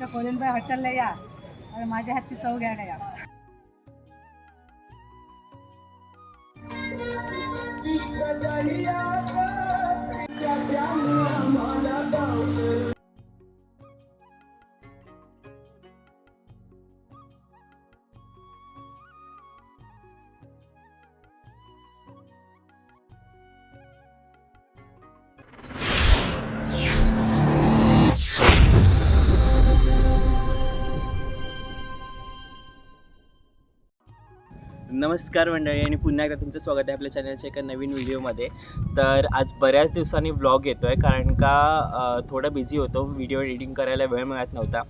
आमच्या कोलिनबाई हॉटेलला या. आणि माझ्या हातची चव घ्यायला या. नमस्कार मंडळी आणि पुन्हा एकदा तुमचं स्वागत आहे आपल्या चॅनलच्या एका नवीन व्हिडिओमध्ये तर आज बऱ्याच दिवसांनी व्लॉग येतो आहे कारण का थोडं थोडा बिझी होतो. व्हिडिओ एडिटिंग करायला वेळ मिळत नव्हता.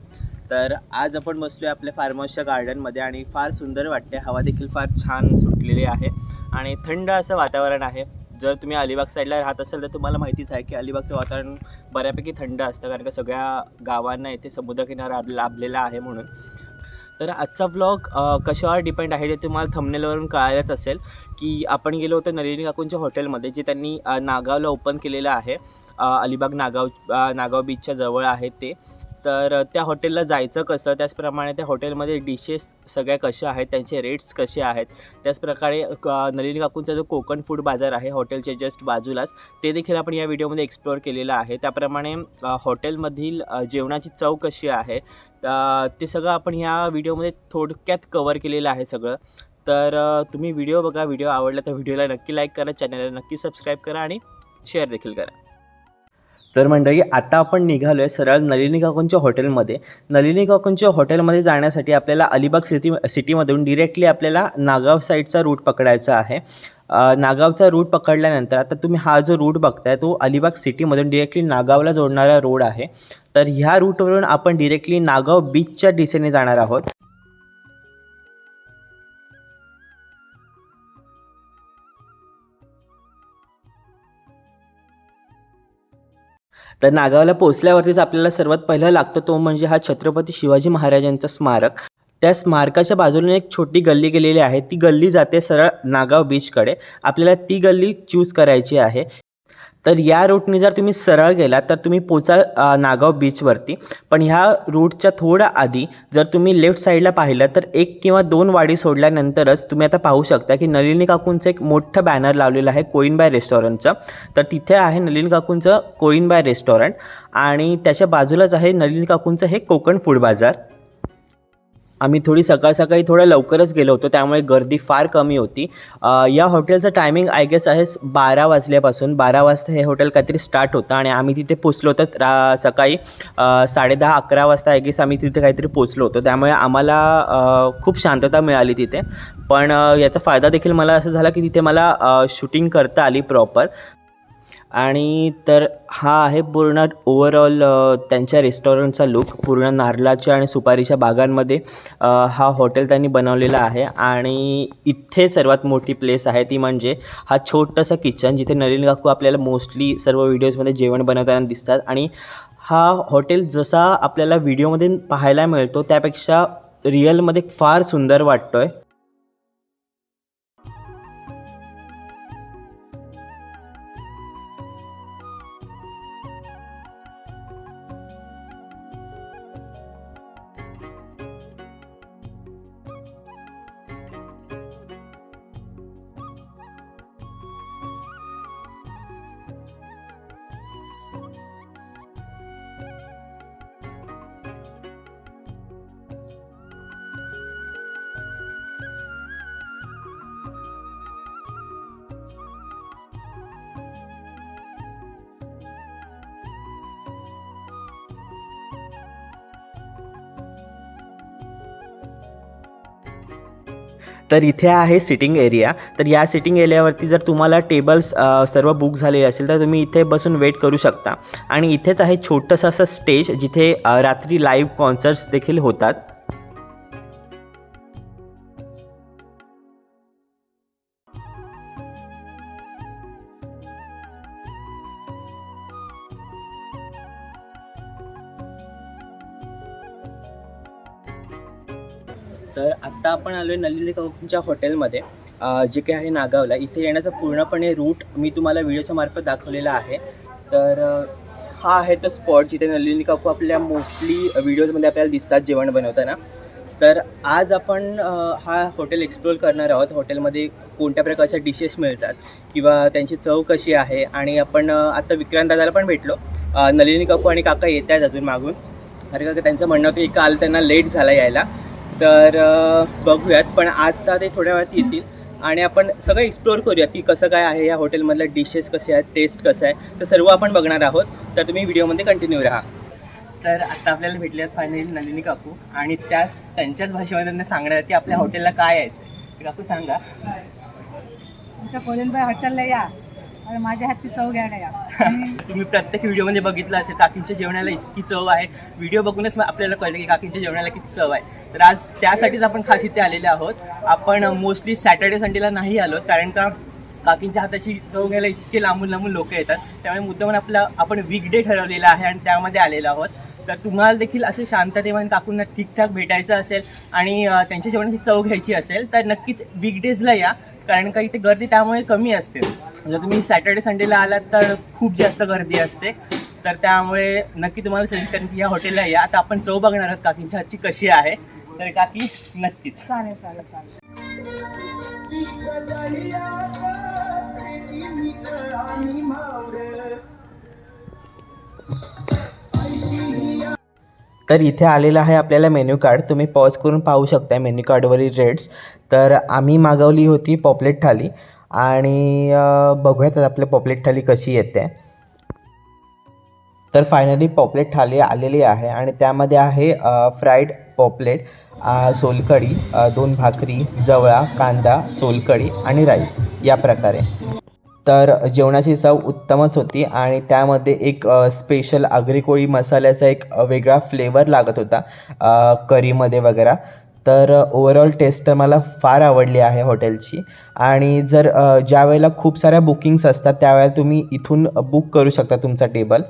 तर आज आपण बसलो आहे आपल्या फार्म गार्डनमध्ये आणि फार सुंदर वाटते हवा देखील फार छान सुटलेली आहे आणि थंड असं वातावरण आहे. जर तुम्ही अलिबाग साईडला राहत असाल तर तुम्हाला माहितीच आहे की अलिबागचं वातावरण बऱ्यापैकी थंड असतं. कारण का सगळ्या गावांना इथे समुद्रकिनारा लाभलेला आहे म्हणून. तर आजचा व्लॉग कशावर डिपेंड आहे ते तुम्हाला थंबनेलवरून कळायलाच असेल की आपण गेलो होतो नलिनी काकूंच्या हॉटेलमध्ये जे त्यांनी नागावला ओपन केलेलं आहे. अलिबाग नागाव नागाव बीचच्या जवळ आहे ते. तर त्या हॉटेलला जायचं कसं? त्याचप्रमाणे त्या हॉटेलमध्ये डिशेस सगळ्या कशा आहेत? त्यांचे रेट्स कसे आहेत? त्याचप्रकारे क- नलिनी काकूंचा जो कोकण फूड बाजार आहे हॉटेलच्या जस्ट बाजूलाच ते देखील आपण या व्हिडिओमध्ये एक्सप्लोअर केलेलं आहे. त्याप्रमाणे हॉटेलमधील जेवणाची चव कशी आहे? ते सगळं आपण ह्या व्हिडिओमध्ये थोडक्यात कवर केलेलं आहे सगळं. तर तुम्ही व्हिडिओ बघा व्हिडिओ आवडला तर व्हिडिओला नक्की लाईक करा चॅनलला नक्की सबस्क्राईब करा आणि शेअर देखील करा. तर मंडळी आता आपण निघालो आहे सरळ नलिनी काकूंच्या हॉटेलमध्ये. नलिनी काकूंच्या हॉटेलमध्ये जाण्यासाठी आपल्याला अलिबाग सिटी सिटीमधून डिरेक्टली आपल्याला नागाव साईडचा रूट पकडायचा आहे. नागावचा रूट पकडल्यानंतर आता तुम्ही हा जो रूट बघताय तो अलिबाग सिटीमधून डिरेक्टली नागावला जोडणारा रोड आहे. तर ह्या रूटवरून आपण डिरेक्टली नागाव बीचच्या दिशेने जाणार आहोत. तर नागावला पोचल्यावरतीच आपल्याला सर्वात पहिला लागतो तो म्हणजे हा छत्रपती शिवाजी महाराजांचा स्मारक. त्या स्मारकाच्या बाजूने एक छोटी गल्ली गेलेली आहे. ती गल्ली जाते सरळ नागाव बीचकडे आपल्याला ती गल्ली चूज करायची आहे. तर या रूटने जर तुम्ही सरळ गेलात तर तुम्ही पोचाल नागाव बीचवरती पण ह्या रूटच्या थोडं आधी जर तुम्ही लेफ्ट साईडला पाहिलं तर एक किंवा दोन वाडी सोडल्यानंतरच तुम्ही आता पाहू शकता की नलिनी काकूंचं एक मोठं बॅनर लावलेलं आहे कोळीनबाय रेस्टॉरंटचं तर तिथे आहे नलिनी काकूंचं कोळीनबाय रेस्टॉरंट आणि त्याच्या बाजूलाच आहे नलिनी काकूंचं हे कोकण फूड बाजार. आम्ही थोडी सकाळ सकाळी थोडं लवकरच गेलो होतो त्यामुळे गर्दी फार कमी होती. या हॉटेलचं टायमिंग आय गेस आहे बारा वाजल्यापासून बारा वाजता हे हॉटेल काहीतरी स्टार्ट होतं आणि आम्ही तिथे पोचलो होतो रा सकाळी साडेदहा अकरा वाजता आय गेस आम्ही तिथे काहीतरी पोचलो होतो त्यामुळे आम्हाला खूप शांतता मिळाली तिथे. पण याचा फायदा देखील मला असं झाला की तिथे मला शूटिंग करता आली प्रॉपर आणि तर हा आहे पूर्ण ओवरऑल त्यांच्या रेस्टॉरंटचा लुक पूर्ण नारळाच्या आणि सुपारीच्या बागांमध्ये हा हॉटेल त्यांनी बनवलेला आहे. आणि इथे सर्वात मोठी प्लेस आहे ती म्हणजे हा छोटंसं किचन जिथे नलिन काकू आपल्याला मोस्टली सर्व व्हिडिओजमध्ये जेवण बनवताना दिसतात. आणि हा हॉटेल जसा आपल्याला व्हिडिओमध्ये पाहायला मिळतो त्यापेक्षा रिअलमध्ये फार सुंदर वाटतो आहे तर इथे आहे सिटिंग एरिया तर या सिटिंग एरियावरती जर तुम्हाला टेबल्स सर्व बुक झालेले असेल तर तुम्ही इथे बसून वेट करू शकता. आणि इथेच आहे छोटंसं असं स्टेज जिथे रात्री लाईव्ह कॉन्सर्ट्स देखील होतात. तर आत्ता आपण आलो आहे नलिनी कौकच्या हॉटेलमध्ये जे काही आहे नागावला. इथे येण्याचा पूर्णपणे रूट मी तुम्हाला व्हिडिओच्या मार्फत दाखवलेला आहे. तर हा आहे तो स्पॉट जिथे नलिनी काकू आपल्या मोस्टली व्हिडिओजमध्ये आपल्याला दिसतात जेवण बनवताना. तर आज आपण हा हॉटेल एक्सप्लोर करणार आहोत. हॉटेलमध्ये कोणत्या प्रकारच्या डिशेस मिळतात किंवा त्यांची चव कशी आहे आणि आपण आत्ता आता विक्रांत दादाला पण भेटलो. नलिनी काकू आणि काका येत आहेत अजून मागून. अरे का त्यांचं म्हणणं होतं की काल त्यांना लेट झाला यायला. तर बघूयात. पण आता ते थोड्या वेळात येतील. आणि आपण सगळं एक्सप्लोअर करूयात की कसं काय आहे या हॉटेलमधल्या डिशेस कसे आहेत टेस्ट कसं आहे. तर सर्व आपण बघणार आहोत. तर तुम्ही व्हिडिओमध्ये कंटिन्यू राहा. तर आता आपल्याला भेटले आहेत फायनली नलिनी काकू. आणि त्या त्यांच्याच भाषेमध्ये त्यांना सांगणार की आपल्या हॉटेलला काय आहे. ते काकू सांगा. आमच्या कोलिनबाई हॉटेलला या. आणि माझ्या हातची चव घ्यायला या. तुम्ही प्रत्येक व्हिडिओमध्ये बघितलं असेल काकींच्या जेवणाला इतकी चव आहे. व्हिडिओ बघूनच आपल्याला कळलं की काकींच्या जेवणाला किती चव आहे. तर आज त्यासाठीच आपण खास इथे आलेले आहोत. आपण मोस्टली सॅटर्डे संडेला नाही आलो कारण का काकींच्या हाताची चव घ्यायला इतके लांबून लांबून लोक येतात. त्यामुळे मुद्दाम आपला आपण वीकडे ठरवलेला आहे आणि त्यामध्ये आलेलो आहोत. तर तुम्हाला देखील असे शांततेमध्ये काकूंना ठीकठाक भेटायचं असेल आणि त्यांच्या जेवणाची चव घ्यायची असेल तर नक्कीच वीकडेजला या कारण का इथे गर्दी त्यामुळे कमी असते. जर तुम्ही सॅटर्डे संडेला आलात तर खूप जास्त गर्दी असते. तर त्यामुळे नक्की तुम्हाला सजेस्ट करेन की या हॉटेलला या. आता आपण चव बघणार आहोत काकींच्या हातची कशी आहे. तर काकी नक्कीच. चालेल चालेल चालेल. तर इथे आलेलं आहे आपल्याला मेन्यू कार्ड. तुम्ही पॉज करून पाहू शकता मेन्यू कार्डवरील रेट्स तर आम्ही मागवली होती पॉपलेट थाली. आणि बघूयात आता आपल्या पॉपलेट थाली कशी येते. तर फायनली पॉपलेट थाली आलेली आहे. आणि त्यामध्ये आहे फ्राईड पॉपलेट सोलकढी दोन भाकरी जवळा कांदा सोलकढी आणि राईस या प्रकारे. तर जेवणाची चव उत्तमच होती आणि त्यामध्ये एक स्पेशल आगरी कोळी मसाल्याचा एक वेगळा फ्लेवर लागत होता करीमध्ये वगैरे. तर ओवरऑल टेस्ट मला फार आवडली आहे हॉटेलची आणि जर ज्यावेळेला ज्या वेळेला खूप साऱ्या बुकिंग्स असतात त्यावेळेला तुम्ही इथून बुक करू शकता तुमचा टेबल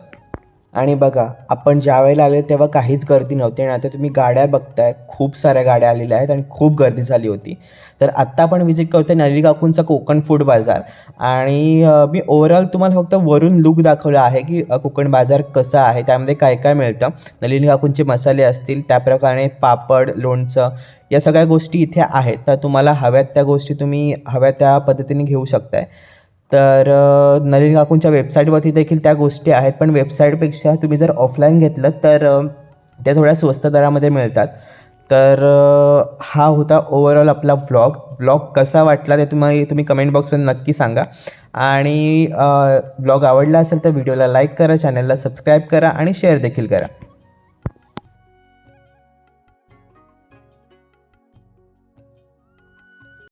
आणि बघा आपण ज्या वेळेला आले तेव्हा काहीच गर्दी नव्हती आणि आता तुम्ही गाड्या बघताय खूप साऱ्या गाड्या आलेल्या आहेत आणि खूप गर्दी झाली होती. तर आत्ता आपण व्हिजिट करतो आहे काकूंचा कोकण फूड बाजार. आणि मी ओव्हरऑल तुम्हाला फक्त वरून लुक दाखवला आहे की कोकण बाजार कसा आहे त्यामध्ये काय काय मिळतं. नलिनी काकूंचे मसाले असतील त्याप्रकारे पापड लोणचं या सगळ्या गोष्टी इथे आहेत. तर तुम्हाला हव्यात त्या गोष्टी तुम्ही हव्या त्या पद्धतीने घेऊ शकताय. तर नलिन काकूंच्या वेबसाईटवरती देखील त्या गोष्टी आहेत. पण वेबसाईटपेक्षा तुम्ही जर ऑफलाईन घेतलं तर त्या थोड्या स्वस्त दरामध्ये मिळतात. तर हा होता ओवरऑल आपला व्लॉग व्लॉग कसा वाटला ते तुम्ही तुम्ही कमेंट बॉक्समध्ये नक्की सांगा. आणि व्लॉग आवडला असेल तर व्हिडिओला लाईक करा चॅनलला सबस्क्राईब करा आणि शेअर देखील करा.